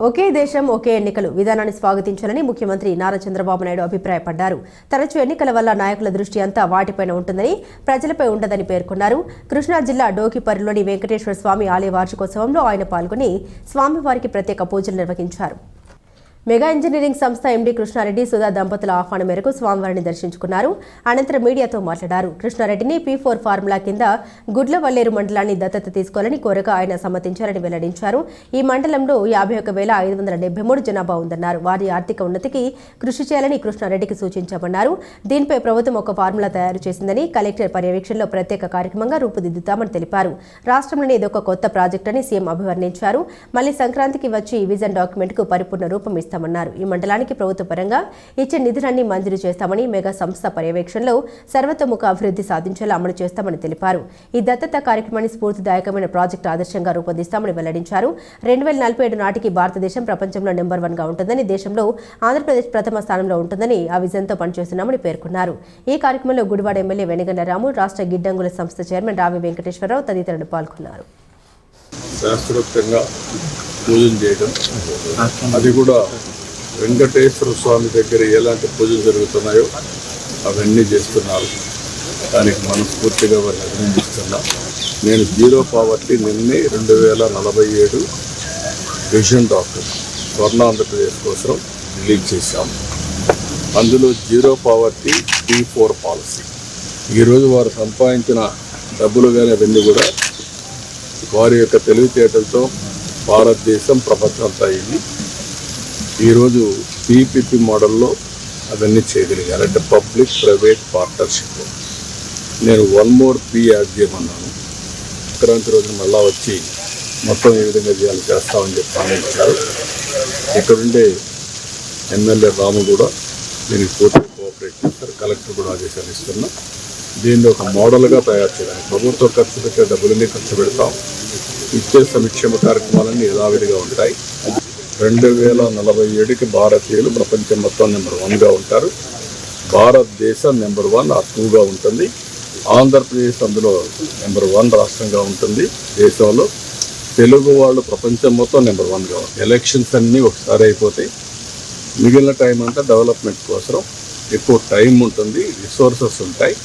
ఒకే దేశం ఒకే ఎన్నికలు విధానాన్ని స్వాగతించాలని ముఖ్యమంత్రి నారా చంద్రబాబు నాయుడు అభిప్రాయపడ్డారు. తరచూ ఎన్నికల వల్ల నాయకుల దృష్టి అంతా వాటిపైన ఉంటుందని ప్రజలపై ఉండదని పేర్కొన్నారు. కృష్ణా జిల్లా డోకిపర్రిలోని వెంకటేశ్వర స్వామి ఆలయ వార్షికోత్సవంలో ఆయన పాల్గొని స్వామివారికి ప్రత్యేక పూజలు నిర్వహించారు. మెగా ఇంజనీరింగ్ సంస్థ ఎండీ కృష్ణారెడ్డి సుధా దంపతుల ఆహ్వానం మేరకు స్వామివారిని దర్శించుకున్నారు. అనంతరం మీడియాతో మాట్లాడారు. కృష్ణారెడ్డిని పీ ఫోర్ ఫార్ములా కింద గుడ్లవల్లేరు మండలాన్ని దత్తత తీసుకోవాలని కోరగా ఆయన సమ్మతించారని వెల్లడించారు. ఈ మండలంలో యాభై ఒక వేల ఐదు వందల డెబ్బై మూడు జనాభా ఉందన్నారు. వారి ఆర్థిక ఉన్నతికి కృషి చేయాలని కృష్ణారెడ్డికి సూచించామన్నారు. దీనిపై ప్రభుత్వం ఒక ఫార్ములా తయారు చేసిందని కలెక్టర్ పర్యవేక్షణలో ప్రత్యేక కార్యక్రమంగా రూపుదిద్దుతామని తెలిపారు. రాష్ట్రంలోని ఇదొక కొత్త ప్రాజెక్ట్ అని సీఎం అభివర్ణించారు. మళ్ళీ సంక్రాంతికి వచ్చి ఈ విజన్ డాక్యుమెంట్కు పరిపూర్ణ రూపం ఇస్తారు చేస్తామన్నారు. ఈ మండలానికి ప్రభుత్వ పరంగా ఇచ్చే నిధులన్నీ మంజూరు చేస్తామని మెగా సంస్థ పర్యవేక్షణలో సర్వతోముఖ అభివృద్ధి సాధించేలా అమలు చేస్తామని తెలిపారు. ఈ దత్తత కార్యక్రమాన్ని స్ఫూర్తిదాయకమైన ప్రాజెక్టు ఆదర్శంగా రూపొందిస్తామని వెల్లడించారు. రెండు వేల నలభై ఏడు నాటికి భారతదేశం ప్రపంచంలో నెంబర్ వన్గా ఉంటుందని దేశంలో ఆంధ్రప్రదేశ్ ప్రథమ స్థానంలో ఉంటుందని ఆ విజన్తో పనిచేస్తున్నామని పేర్కొన్నారు. ఈ కార్యక్రమంలో గుడివాడ ఎమ్మెల్యే వెనగండ రాము రాష్ట్ర గిడ్డంగుల సంస్థ చైర్మన్ రావి వెంకటేశ్వరరావు తదితరులు పాల్గొన్నారు. శాస్త్రోక్తంగా పూజలు చేయడం అది కూడా వెంకటేశ్వర స్వామి దగ్గర ఎలాంటి పూజలు జరుగుతున్నాయో అవన్నీ చేస్తున్నారు. దానికి మనస్ఫూర్తిగా వారిని అభినందిస్తున్నా. నేను జీరో పావర్టీ నిన్నే రెండు వేల నలభై ఏడు విజన్ డాక్టర్ స్వర్ణ ఆంధ్రప్రదేశ్ కోసం రిలీజ్ చేశాము అందులో zero poverty T four policy. ఈరోజు వారు సంపాదించిన డబ్బులు కానీ అవన్నీ కూడా వారి యొక్క తెలివితేటలతో భారతదేశం ప్రపంచం అంతా అయింది. ఈరోజు పీపీపీ మోడల్లో అవన్నీ చేయగలిగారు అంటే పబ్లిక్ ప్రైవేట్ పార్ట్నర్షిప్. నేను వన్ మోర్ పీ యాడ్ చేయమన్నాను. సంక్రాంతి రోజున మళ్ళా వచ్చి మొత్తం ఏ విధంగా చేయాలి చేస్తామని చెప్పి ఇక్కడుండే ఎమ్మెల్యే రాము కూడా దీనికి పూర్తిగా కోఆపరేట్ చేస్తారు. కలెక్టర్ కూడా ఆదేశాలు ఇస్తున్నాం. దీన్ని ఒక మోడల్గా తయారు చేయడానికి ప్రభుత్వం ఖర్చు పెట్టే డబ్బులన్నీ ఖర్చు పెడతాం. ఇచ్చే సంక్షేమ కార్యక్రమాలన్నీ యథావిధిగా ఉంటాయి. రెండు వేల నలభై ఏడుకి భారతీయులు ప్రపంచం మొత్తం నెంబర్ వన్గా ఉంటారు. భారతదేశం నెంబర్ వన్ ఆ టూగా ఉంటుంది. ఆంధ్రప్రదేశ్ అందులో నెంబర్ వన్ రాష్ట్రంగా ఉంటుంది దేశంలో. తెలుగు వాళ్ళు ప్రపంచం మొత్తం నెంబర్ వన్గా ఉంటుంది ఎలక్షన్స్ అన్నీ ఒకసారి అయిపోతాయి. మిగిలిన టైం అంతా డెవలప్మెంట్ కోసం ఎక్కువ టైం ఉంటుంది రిసోర్సెస్ ఉంటాయి.